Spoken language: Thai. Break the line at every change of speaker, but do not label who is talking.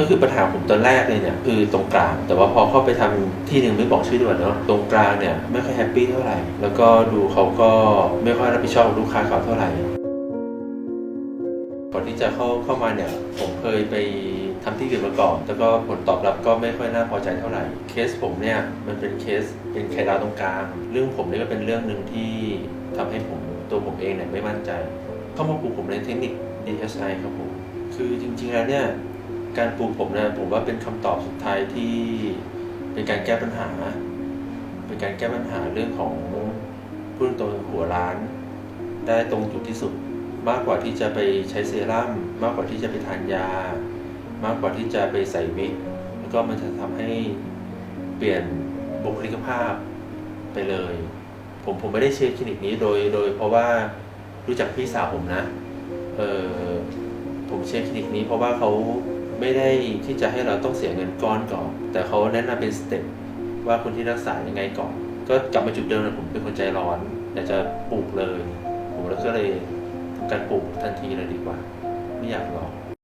ก็คือปัญหาผมตอนแรกเลยเนี่ยคือตรงกลาง แต่ว่าพอเข้าไปทำที่หนึ่งไม่บอกชื่อดีกว่าเนาะตรงกลางเนี่ยไม่ค่อยแฮปปี้เท่าไหร่ แล้วก็ดูเขาก็ไม่ค่อยรับผิดชอบลูกค้าเขาเท่าไหร่ก่อนที่จะเข้าเข้ามาเนี่ยผมเคยไปทำที่อื่นมาก่อนแล้วก็ผลตอบรับก็ไม่ค่อยน่าพอใจเท่าไหร่ เคสผมเนี่ยมันเป็นเคสเป็นไข่ดาวตรงกลาง เรื่องผมนี่ก็เป็นเรื่องหนึ่งที่ทำให้ผมตัวผมเองเนี่ยไม่มั่นใจ เข้ามาปลูกผมในเทคนิค DSI ครับผม คือจริงๆแล้วเนี่ย การปลูกผมนี่ยผมว่าเป็นคำตอบสุดท้ายที่เป็นการแก้ปัญหา เป็นการแก้ปัญหาเรื่องของพูดตรงหัวร้าน ได้ตรงจุดที่สุด มากกว่าที่จะไปใช้เซรั่มมากกว่าที่จะไปทานยา มากกว่าที่จะไปใส่วิกแล้วก็มันจะทำให้เปลี่ยนบุคลิกภาพไปเลย ผมผมไม่ได้เชียร์คลินิกนี้โดยโดย เพราะว่ารู้จักพี่สาวผมนะเออผมเชียร์คลินิกนี้เพราะว่าเขา ไม่ได้ที่จะให้เราต้องเสียเงินก้อนก่อน แต่เขาแนะนำเป็นสเต็ปว่าคนที่รักษายังไงก่อน ก็กลับมาจุดเดิมเลยผมเป็นคนใจร้อนอยากจะปลูกเลย ผมแล้วก็เลยทำการปลูกทันทีเลยดีกว่า ไม่อยากรอ